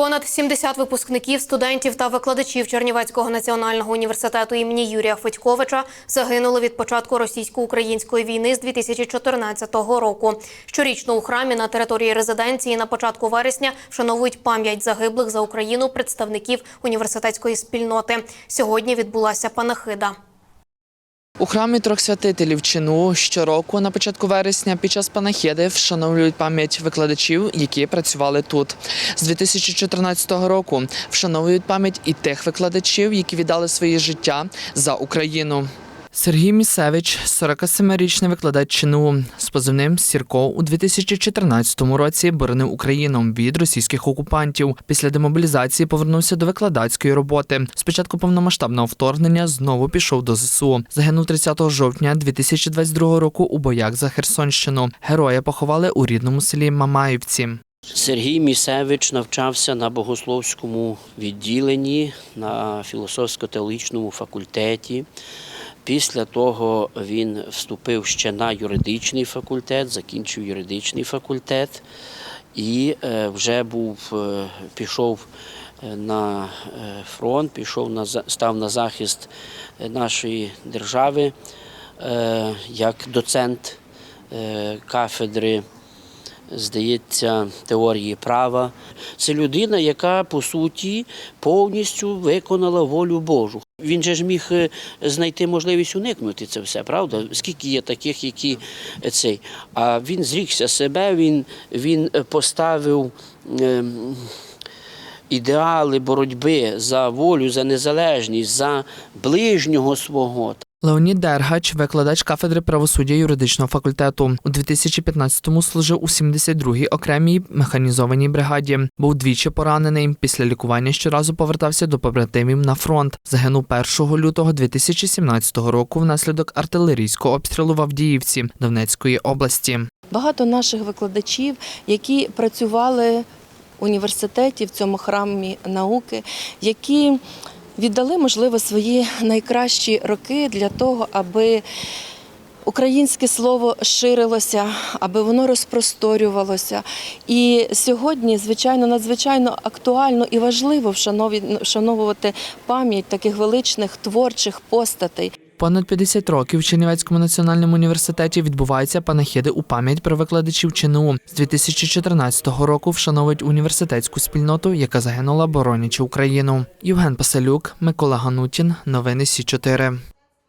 Понад 70 випускників, студентів та викладачів Чернівецького національного університету імені Юрія Федьковича загинули від початку російсько-української війни з 2014 року. Щорічно у храмі на території резиденції на початку вересня вшановують пам'ять загиблих за Україну представників університетської спільноти. Сьогодні відбулася панахида. У храмі трьох святителів чину щороку на початку вересня під час панахіди вшановлюють пам'ять викладачів, які працювали тут. З 2014 року вшановують пам'ять і тих викладачів, які віддали своє життя за Україну. Сергій Місевич, 47-річний викладач ЧНУ з позивним Сірко у 2014 році боронив Україну від російських окупантів. Після демобілізації повернувся до викладацької роботи. Спочатку повномасштабного вторгнення знову пішов до ЗСУ. Загинув 30 жовтня 2022 року у боях за Херсонщину. Героя поховали у рідному селі Мамаївці. Сергій Місевич навчався на богословському відділенні на філософсько-теологічному факультеті. Після того він вступив ще на юридичний факультет, закінчив юридичний факультет і е, вже був, е, пішов е, на фронт, пішов на став на захист нашої держави як доцент кафедри здається, теорії права. Це людина, яка по суті повністю виконала волю Божу. Він же ж міг е, знайти можливість уникнути це все, правда? Скільки є таких, які е, цей. А він зрікся себе, він, він е, поставив. ем, Ідеали боротьби за волю, за незалежність, за ближнього свого. Леонід Дергач, викладач кафедри правосуддя юридичного факультету. У 2015-му служив у 72-й окремій механізованій бригаді. Був двічі поранений. Після лікування щоразу повертався до побратимів на фронт. Загинув 1 лютого 2017 року внаслідок артилерійського обстрілу в Авдіївці Донецької області. Багато наших викладачів, які працювали в університеті в цьому храмі науки, які віддали, можливо, свої найкращі роки для того, аби українське слово ширилося, аби воно розпросторювалося. І сьогодні, звичайно, надзвичайно актуально і важливо вшановувати пам'ять таких величних творчих постатей. Понад 50 років в Чернівецькому національному університеті відбуваються панахіди у пам'ять про викладачів ЧНУ. З 2014 року вшановують університетську спільноту, яка загинула боронячи Україну. Євген Пасалюк, Микола Ганутін. Новини Сі 4